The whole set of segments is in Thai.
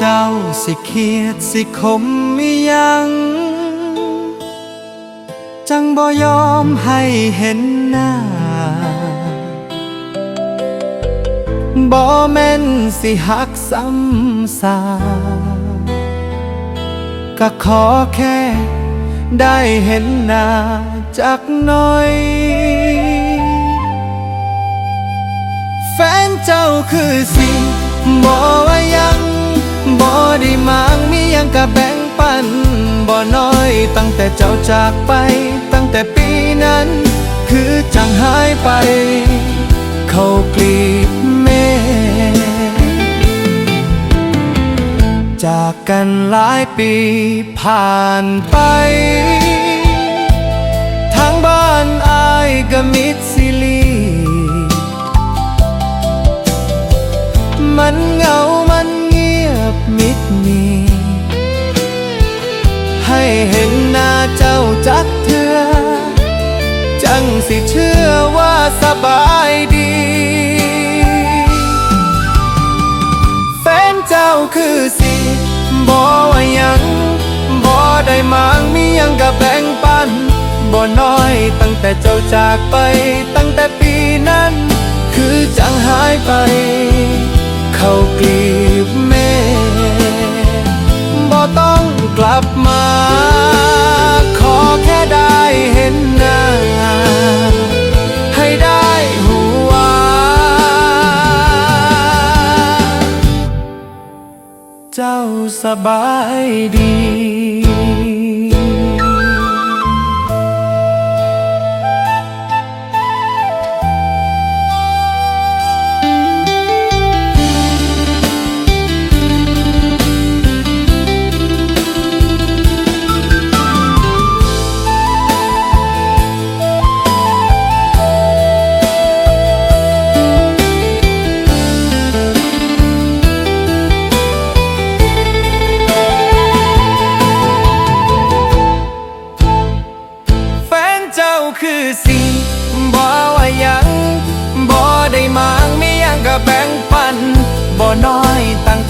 เจ้าสิเครียดสิขมมิยัง จังบ่ยอมให้เห็นหน้าบ่แม่นสิหักซ้ำซาก็ขอแค่ได้เห็นหน้าจักหน่อย แฟนเจ้าคือสิบ่ว่ายัง บ่ได้มางมียังกะแบ่งปันบ่น้อยตั้งแต่เจ้าจากไป ตั้งแต่ปีนั้น คือจังหายไป เขากลีบเมฆจากกันหลายปีผ่านไป ทางบ้านอายก ให้เห็นหน้าเจ้าจักเถื่อจังสิเชื่อว่าสบายดี แฟนเจ้าคือสิบ่ว่ายังบ่ได้มางมียังกับแบ่งปันบ่น้อยตั้งแต่เจ้าจากไปตั้งแต่ปีนั้น คือจังหายไป เจ้าสบายดี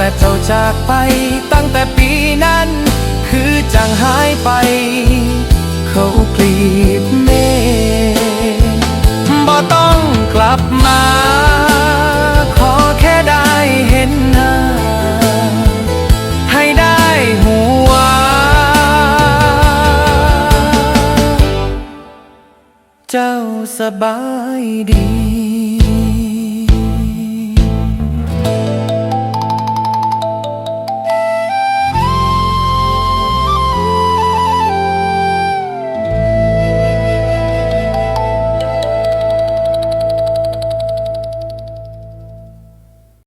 แต่เจ้าจากไป ตั้งแต่ปีนั้น คือจังหายไป เขากลีบเมบ่ต้องกลับมา ขอแค่ได้เห็นหน้า ให้ได้หัวาเจ้าสบายดี